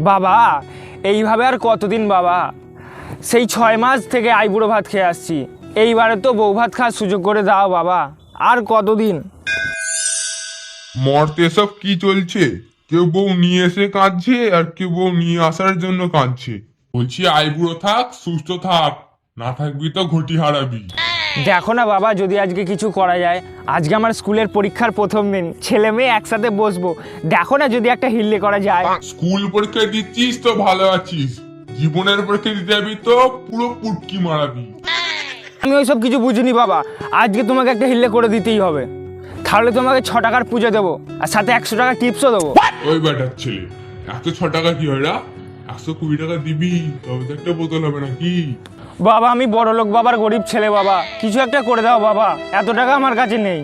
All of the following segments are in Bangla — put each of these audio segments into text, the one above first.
বাবা, এইভাবে আর কতদিন বাবা? সেই ছয় মাস থেকে আইবুড়ো ভাত খেয়ে আসছি। এইবারে তো বউ ভাত খাওয়ার সুযোগ করে দাও বাবা। আর কতদিন? মর্তে সব কি চলছে? কেউ বউ নিয়ে এসে কাঁদছে আর কেউ বউ নিয়ে আসার জন্য কাঁদছে। বলছি আইবুড়ো থাক, সুস্থ থাক। না থাকবি তো ঘটি হারাবি। দেখো না বাবা যদি আজকে কিছু করা যায়। আজকে আমার স্কুলের পরীক্ষার প্রথম দিন। ছেলে মেয়ে একসাথে বসবো। দেখো না যদি একটা হিল্লে করা যায়। স্কুল পরীক্ষা দিচ্ছিস তো ভালো আছিস। জীবনের পরীক্ষা দিতে যাবি তো পুরো পুটকি মারাবি। আমি ওইসব কিছু বুঝিনি বাবা। আজকে তোমাকে একটা হিল্লে করে দিতেই হবে। তাহলে তোমাকে ছ টাকার পুজো দেবো। আর সাথে একশো টাকা টিপসও দেবো। ওই ব্যাটার ছেলে। একশো ছ টাকা কি হয় রা? একশো কুড়ি টাকা দিবি তবে তো একটা বোতল হবে নাকি? বাবা আমি বড় লোক বাবার গরিব ছেলে বাবা। কিছু একটা করে দাও বাবা এত টাকা আমার কাছে নেই।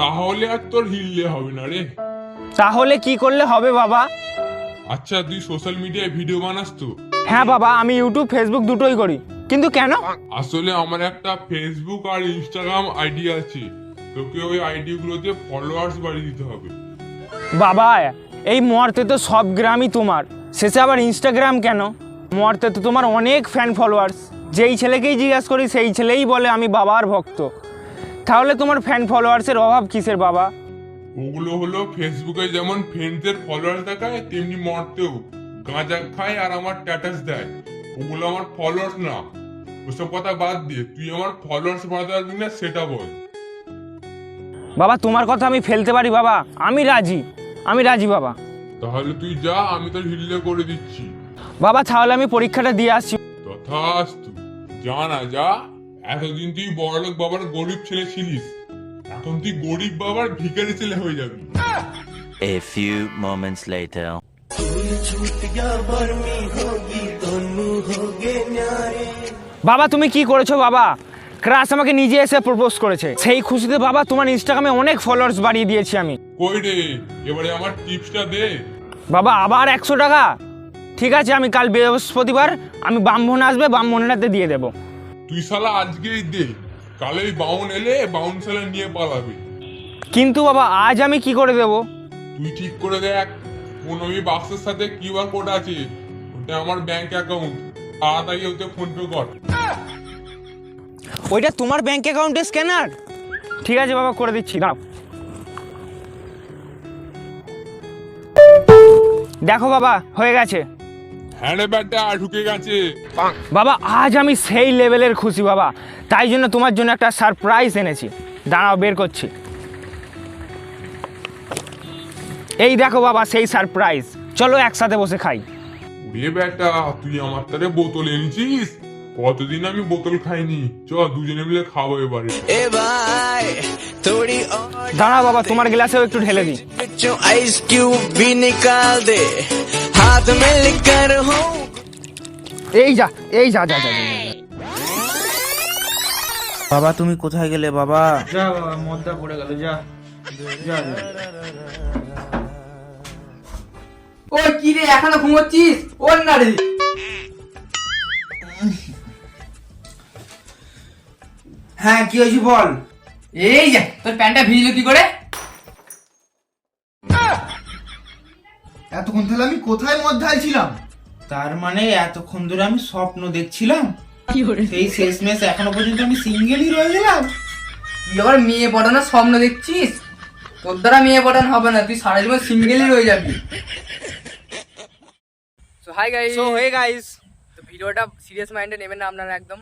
তাহলে আর তোর হিললে হবে না রে। তাহলে কি করলে হবে বাবা? আচ্ছা তুই সোশ্যাল মিডিয়ায় ভিডিও বানাস তো। হ্যাঁ বাবা আমি ইউটিউব ফেসবুক দুটোই করি। কিন্তু কেন? আসলে আমার একটা ফেসবুক আর ইনস্টাগ্রাম আইডি আছে। তোকে ওই আইডি গুলোতে ফলোয়ার্স বাড়িয়ে দিতে হবে। বাবা এই মর্তে তো সব গ্রামই তোমার। শেষে আবার ইনস্টাগ্রাম কেন? মর্তে তো তোমার অনেক ফ্যান ফলোয়ার্স যেই ছেলেকেই জিজ্ঞাস করি সেই ছেলেই বলে আমি বাবার ভক্ত। তাহলে তোমার ফ্যান ফলোয়ার্সের অভাব কিসের বাবা? ওগুলো হলো ফেসবুকে যেমন ফ্রেন্ডসদের ফলোয়ার্স দেখায় তেমনি মরতেও। গাঁজা খায় আর আমার স্ট্যাটাস দেয়। ওগুলো আমার ফলোয়ার্স না। ওসব কথা বাদ দিয়ে তুই আমার ফলোয়ার্স বাড়াতে পারবি না সেটা বল। বাবা তোমার কথা আমি ফেলতে পারি বাবা? আমি রাজি। আমি রাজি বাবা। তাহলে তুই যা আমি তোর হিল্লে করে দিচ্ছি। বাবা তাহলে আমি পরীক্ষাটা দিয়ে আসছি। তথাস্তু। যা না যা এতদিন তুই বড়লোক বাবার গরিব ছেলে ছিলিস। এখন তুই গরিব বাবার ভিখারি ছেলে হয়ে যাবি। A few moments later. বাবা তুমি কি করেছ বাবা? ক্রাশ আমাকে নিজে এসে প্রপোজ করেছে। সেই খুশিতে বাবা তোমার ইনস্টাগ্রামে অনেক ফলোয়ার্স বাড়িয়ে দিয়েছি আমি। কই রে? এবারে আমার টিপসটা দে। বাবা আবার একশো টাকা? ঠিক আছে আমি কাল বৃহস্পতিবার আমি ব্রাহ্মণ আসবে ব্রাহ্মণের হাতে দিয়ে দেবো। তুই শালা আজকেই দে কালে ওই বাউন এলে বাউন শালা নিয়ে পালাবে। কিন্তু বাবা আজ আমি কি করে দেবো? তুই ঠিক করে দেখ কোন ওই বাক্সের সাথে কিউআর কোড আছে ওটা আমার ব্যাংক অ্যাকাউন্ট তাড়াতাড়ি ওতে ফোন পে কর। ওইটা তোমার ব্যাংক অ্যাকাউন্টে স্ক্যানার ঠিক আছে বাবা করে দিচ্ছি দাও। দেখো বাবা হয়ে গেছে। হ্যাঁ রে ঢুকে গেছে। বাবা আজ আমি সেই লেভেলের খুশি বাবা। তাই জন্য তোমার জন্য একটা সারপ্রাইজ এনেছি। দাঁড়াও বের করছি। এই দেখো বাবা সেই সারপ্রাইজ। চলো একসাথে বসে খাই। উড়িয়ে বেটা তুই আমার তারে বোতল এনেছিস? কতদিন আমি বোতল খাইনি? চ দুজনে মিলে খাব এবারে। এ ভাই থোড়ি দাঁড়া বাবা তোমার গ্লাসেও একটু ঢেলে দিই। আইস কিউব বি নিকাল দে। दे हाथ में लिकर हो এই যা এই যা যা যা যা, যা। বাবা তুমি কোথায় গেলে বাবা যা বাবা মদটা পড়ে গেল যা যা যা ওই কি রে এখনো ঘুমোচ্ছিস ওর না রে হ্যাঁ কি হয়েছে বল এই যা তোর প্যান্টটা ভিজলো কি করে এতক্ষণ তাহলে আমি কোথায় মদ ঢালছিলাম তার মানে এতক্ষণ ধরে আমি স্বপ্ন দেখছিলাম। সেই শেষমেশ এখনও পর্যন্ত আমি সিঙ্গেলই রয়ে গেলাম। তুই আবার মেয়ে পটানোর স্বপ্ন দেখছিস? তোর দ্বারা মেয়ে পটানো হবে না তুই সারা জীবন সিঙ্গেলই রয়ে যাবি। So hi guys so hey guys তো ভিডিওটা সিরিয়াস মাইন্ডে নেবেন না আপনারা একদম।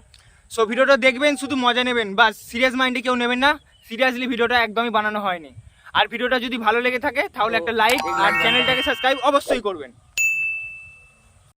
সো ভিডিওটা দেখবেন শুধু মজা নেবেন বাস সিরিয়াস মাইন্ডে কেউ নেবেন না। সিরিয়াসলি ভিডিওটা একদমই বানানো হয়নি। আর ভিডিওটা যদি ভালো লেগে থাকে তাহলে একটা লাইক আর চ্যানেলটাকে সাবস্ক্রাইব অবশ্যই করবেন।